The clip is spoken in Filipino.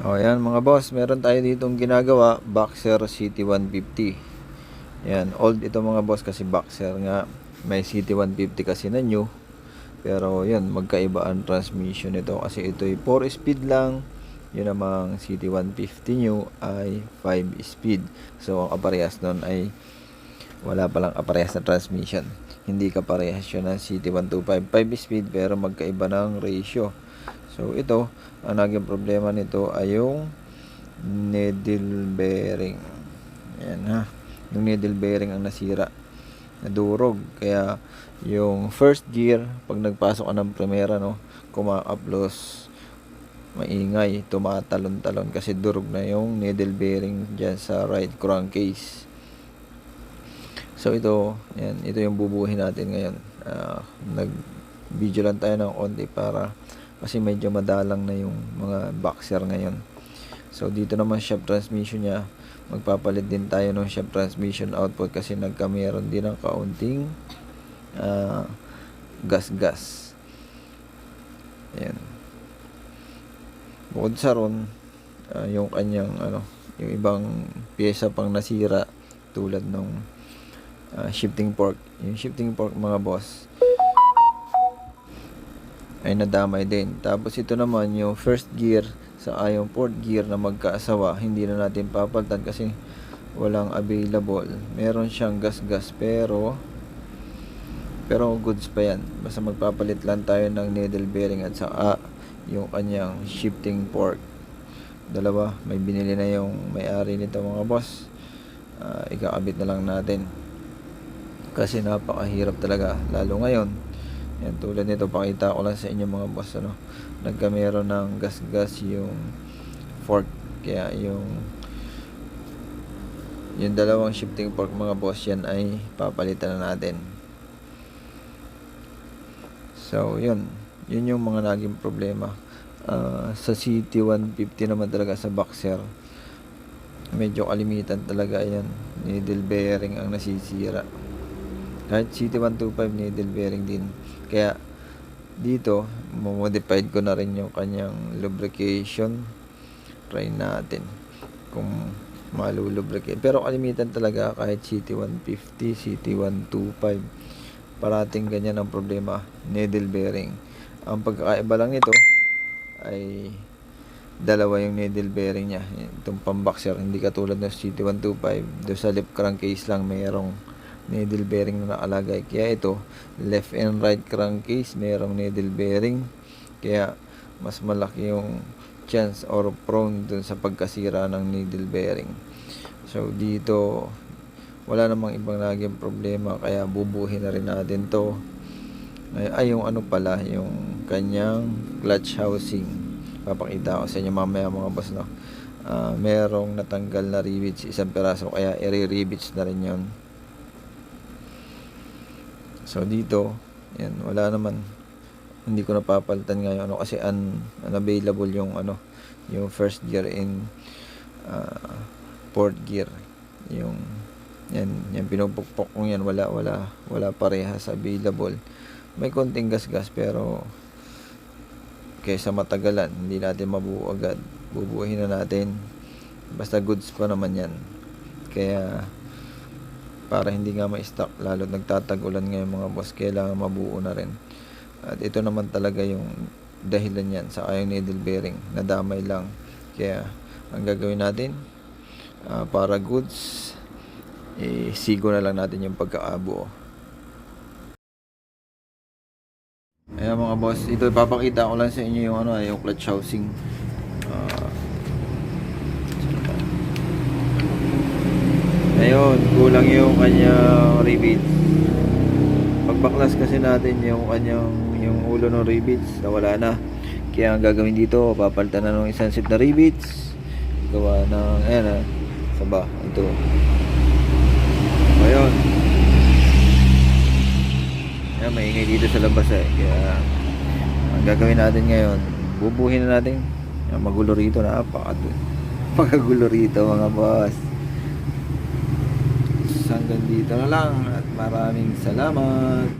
O yan mga boss, meron tayo ditong ginagawa, Boxer CT150. Yan, old ito mga boss kasi Boxer nga. May CT150 kasi na new. Pero yan, magkaiba ang transmission nito kasi ito ay 4 speed lang. Yun namang CT150 new ay 5 speed. So ang aparehas nun ay wala palang aparehas na transmission. Hindi ka parehas yun ng CT125 5 speed pero magkaiba ng ratio. So ito, ang naging problema nito ay yung needle bearing. Ayan ha. Yung needle bearing ang nasira. Nadurog. Kaya yung first gear, pag nagpasok ka ng primera, no, kumakaplos, maingay, tumatalon-talon kasi durog na yung needle bearing dyan sa right crankcase. So ito, yan, ito yung bubuhin natin ngayon. Ah, nag-video lang tayo ng onti para kasi medyo madalang na yung mga boxer ngayon. So dito naman shaft transmission niya, magpapalit din tayo ng shaft transmission output kasi nagkameron din ng kaunting ah, gas-gas. Ayan. Bukod sa ron, ah, yung kanyang ano, yung ibang pyesa pang nasira tulad ng ah, shifting fork. Yung shifting fork mga boss ay nadamay din. Tapos ito naman yung first gear sa yung fourth gear na magkaasawa, hindi na natin papalitan kasi walang available. Meron siyang gas-gas pero pero goods pa yan. Basta magpapalit lang tayo ng needle bearing at saka yung kanyang shifting fork. Dalawa, may binili na yung may-ari nito mga boss. Ah, ikakabit na lang natin. Kasi napakahirap talaga lalo ngayon. Yan tulad nito pakita ko lang sa inyo mga boss ano. Nagkameron ng gas-gas yung fork kaya yung yung dalawang shifting fork mga boss yan ay papalitan na natin. So, yun. Yun yung mga naging problema. Ah, sa CT150 naman talaga sa boxer. Medyo kalimitan talaga yan. Needle bearing ang nasisira. Kahit CT125 needle bearing din. Kaya dito, modified ko na rin yung kanyang lubrication. Try natin kung malulubricate. Pero kalimitan talaga kahit CT150, CT125 parating ganyan ang problema needle bearing ang pagkakaiba lang nito ay dalawa yung needle bearing niya itong pamboxer hindi katulad ng CT125 do sa lip crankcase lang mayroong needle bearing na nakalagay. Kaya ito left and right crankcase mayroong needle bearing. Kaya mas malaki yung chance or prone dun sa pagkasira ng needle bearing. So dito wala namang ibang naging problema kaya bubuhin na rin natin to. Ay, ay yung ano pala yung kanyang clutch housing. Papakita ko sa inyo mamaya mga boss no? Ah, merong natanggal na rivets isang peraso kaya i-rivets na rin yon so dito yan wala naman. Hindi ko napapalitan ngayon. Ano kasi un, unavailable yung ano yung first gear in ah, fourth gear. Yung yan yan pinupukpok kong yan. Wala wala wala parehas available. May konting gas-gas pero kaysa matagalan hindi natin mabuo agad. Bubuhin na natin. Basta goods pa naman yan. Kaya para hindi nga ma-stock lalo nagtatagulan ngayon mga boss kailangan mabuo na rin at ito naman talaga yung dahilan yan sa yung needle bearing nadamay lang kaya ang gagawin natin ah, para goods eh, sigo na lang natin yung pagkakabuo Ayan mga boss, ito ipapakita ko lang sa inyo yung ano, yung clutch housing. Ah. Ayun, kulang yung kanyang rivets. Pagbaklas kasi natin yung kanyang yung ulo ng rivets, nawala na. Kaya ang gagawin dito, papalitan na ng isang set na rivets. Gawa ng, ayan ah, saba, ito. Ayun. Ayan, maingay dito sa labas eh. Kaya, ang gagawin natin ngayon, bubuhin na natin. Ayan, magulo rito, napaka Pagkagulo rito mga boss. Hanggang dito na lang at maraming salamat.